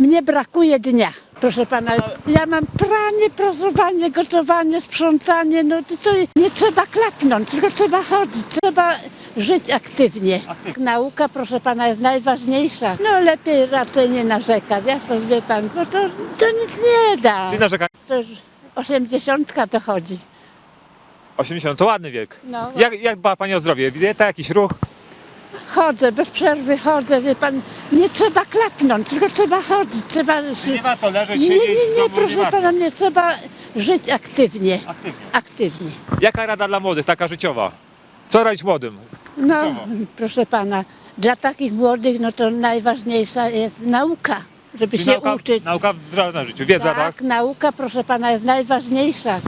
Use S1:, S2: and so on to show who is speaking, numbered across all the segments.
S1: Mnie brakuje dnia. Proszę pana, ja mam pranie, prasowanie, gotowanie, sprzątanie, no to, nie trzeba klapnąć, tylko trzeba chodzić, trzeba żyć aktywnie. Nauka, proszę pana, jest najważniejsza. No lepiej raczej nie narzekać, jak to wie pan, bo to, to nic nie da.
S2: Czyli narzekanie.
S1: To już osiemdziesiątka dochodzi.
S2: 80 to ładny wiek.
S1: No.
S2: Jak, jak dba Pani o zdrowie? Dieta, jakiś ruch?
S1: Chodzę, bez przerwy chodzę, wie pan, nie trzeba klapnąć, tylko trzeba chodzić, trzeba...
S2: warto leżeć,
S1: Nie, nie, nie, proszę pana, nie trzeba żyć aktywnie.
S2: Aktywnie.
S1: Aktywnie.
S2: Jaka rada dla młodych, taka życiowa? Co radzić młodym?
S1: No,
S2: Słowo.
S1: proszę pana, dla takich młodych, no to najważniejsza jest nauka, żeby
S2: Czyli
S1: się
S2: nauka,
S1: uczyć.
S2: nauka w życiu, wiedza, tak?
S1: nauka, proszę pana, jest najważniejsza.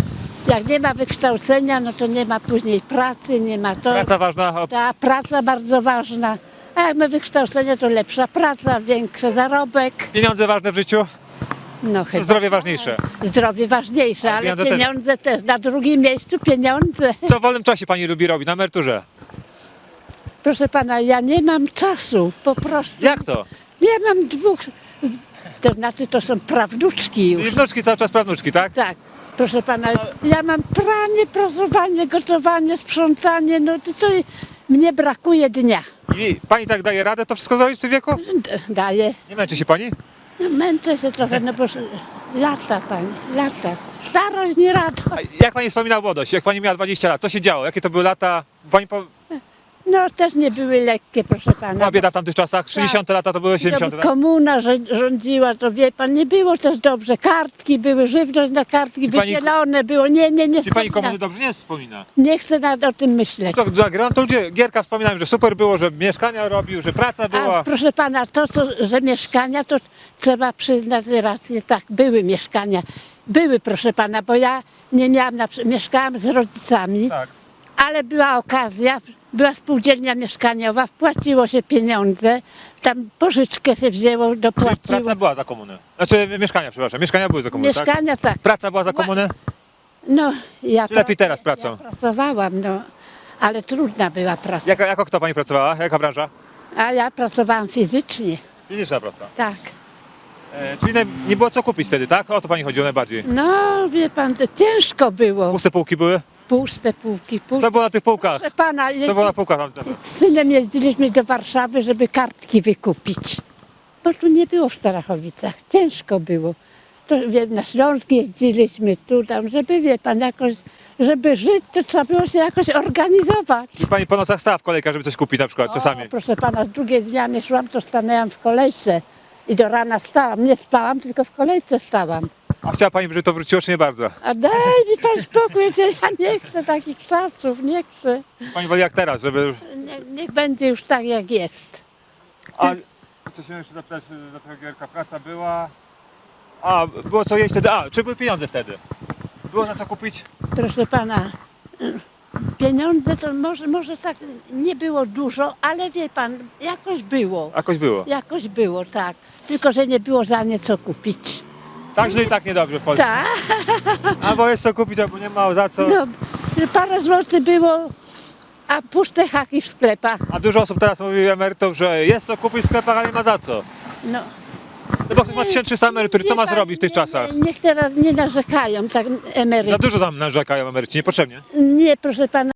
S1: Jak nie ma wykształcenia, no to nie ma później pracy, nie ma to.
S2: Praca ważna,
S1: Ta praca bardzo ważna. A jak ma wykształcenie, to lepsza praca, większy zarobek.
S2: pieniądze ważne w życiu,
S1: No chyba.
S2: zdrowie ważniejsze.
S1: Zdrowie ważniejsze, ale
S2: pieniądze też.
S1: pieniądze też. Na drugim miejscu pieniądze.
S2: Co w wolnym czasie Pani lubi robić, na emeryturze?
S1: Proszę pana, ja nie mam czasu, po prostu.
S2: Jak to?
S1: Ja mam dwóch, to znaczy to są prawnuczki już.
S2: Czyli wnuczki cały czas prawnuczki, tak?
S1: Tak, proszę pana, ja mam pranie, prasowanie, gotowanie, sprzątanie, no to, to mnie brakuje dnia.
S2: I Pani tak daje radę to wszystko zrobić w tym wieku?
S1: D- Daję.
S2: Nie męczy się Pani?
S1: No, męczę się trochę, no bo lata pani, lata. Starość nie rada.
S2: A Jak Pani wspomina młodość? Jak Pani miała 20 lat? Co się działo? Jakie to były lata? Pani po...
S1: No też nie były lekkie, proszę pana.
S2: była bieda w tamtych czasach? 60 lata to były 70
S1: To
S2: tak?
S1: komuna rządziła, to wie pan, nie było też dobrze. Kartki były, żywność na kartki
S2: Czy pani-
S1: wydzielone było. Nie, nie, nie.
S2: Czy Pani
S1: wspominam.
S2: komuny dobrze nie wspomina?
S1: Nie chcę nawet o tym myśleć.
S2: To, dla Gran- to ludzie, Gierka wspominają, że super było, że mieszkania robił, że praca
S1: A
S2: była.
S1: proszę pana, to, co, że mieszkania, to trzeba przyznać rację, tak, były mieszkania. Były, proszę pana, bo ja nie miałam, na, przy- mieszkałam z rodzicami,
S2: Tak.
S1: Ale była okazja, była spółdzielnia mieszkaniowa, wpłaciło się pieniądze, tam pożyczkę się wzięło, dopłaciło.
S2: praca była za komuny. Znaczy mieszkania, przepraszam. Mieszkania były za komuny, tak?
S1: Mieszkania tak.
S2: Praca była za komuny?
S1: No, ja
S2: Czy lepiej teraz pracą?
S1: Ja pracowałam, no, ale trudna była praca.
S2: Jaka, jako kto Pani pracowała? Jaka branża?
S1: A ja pracowałam fizycznie,
S2: Fizyczna praca.
S1: tak.
S2: E, czyli nie, nie było co kupić wtedy, tak? O to Pani chodziło najbardziej.
S1: No, wie pan, to ciężko było.
S2: Puste półki były?
S1: Puste półki, puste.
S2: Co było na tych półkach?
S1: Proszę pana,
S2: Co
S1: jeździ...
S2: było na półkach?
S1: z synem jeździliśmy do Warszawy, żeby kartki wykupić. Bo tu nie było w Starachowicach. Ciężko było. To, wie, na Śląsk jeździliśmy tu, tam, żeby, wie pan, jakoś, żeby żyć, to trzeba było się jakoś organizować.
S2: Czy Pani po nocach stała w kolejkach, żeby coś kupić na przykład czasami?
S1: O, proszę pana, z drugiej zmiany szłam, to stanęłam w kolejce i do rana stałam. Nie spałam, tylko w kolejce stałam.
S2: A chciała Pani, żeby to wróciło, czy nie bardzo?
S1: A daj mi pan spokój, że ja nie chcę takich czasów, nie chcę.
S2: Pani woli jak teraz, żeby...
S1: Nie, niech będzie już tak, jak jest.
S2: A chcę się jeszcze zapytać, za tego Gierka praca była... A, było co jeść wtedy? A, czy były pieniądze wtedy? Było na co kupić?
S1: Proszę pana, y, pieniądze to może, może tak nie było dużo, ale wie pan, jakoś było.
S2: Jakoś było.
S1: Jakoś było, tak. Tylko, że nie było za nie co kupić.
S2: Tak źle i tak niedobrze w Polsce.
S1: Tak,
S2: Albo jest co kupić, albo nie ma za co.
S1: no, parę złotych było, a puste haki w sklepach.
S2: A dużo osób teraz mówi emerytów, że jest co kupić w sklepach, ale nie ma za co.
S1: No.
S2: No bo ktoś ma 1300 emerytury, co ma zrobić w tych czasach?
S1: Nie, niech teraz nie narzekają tak
S2: Za
S1: emeryci.
S2: dużo nam narzekają emeryci, niepotrzebnie.
S1: Nie, proszę pana,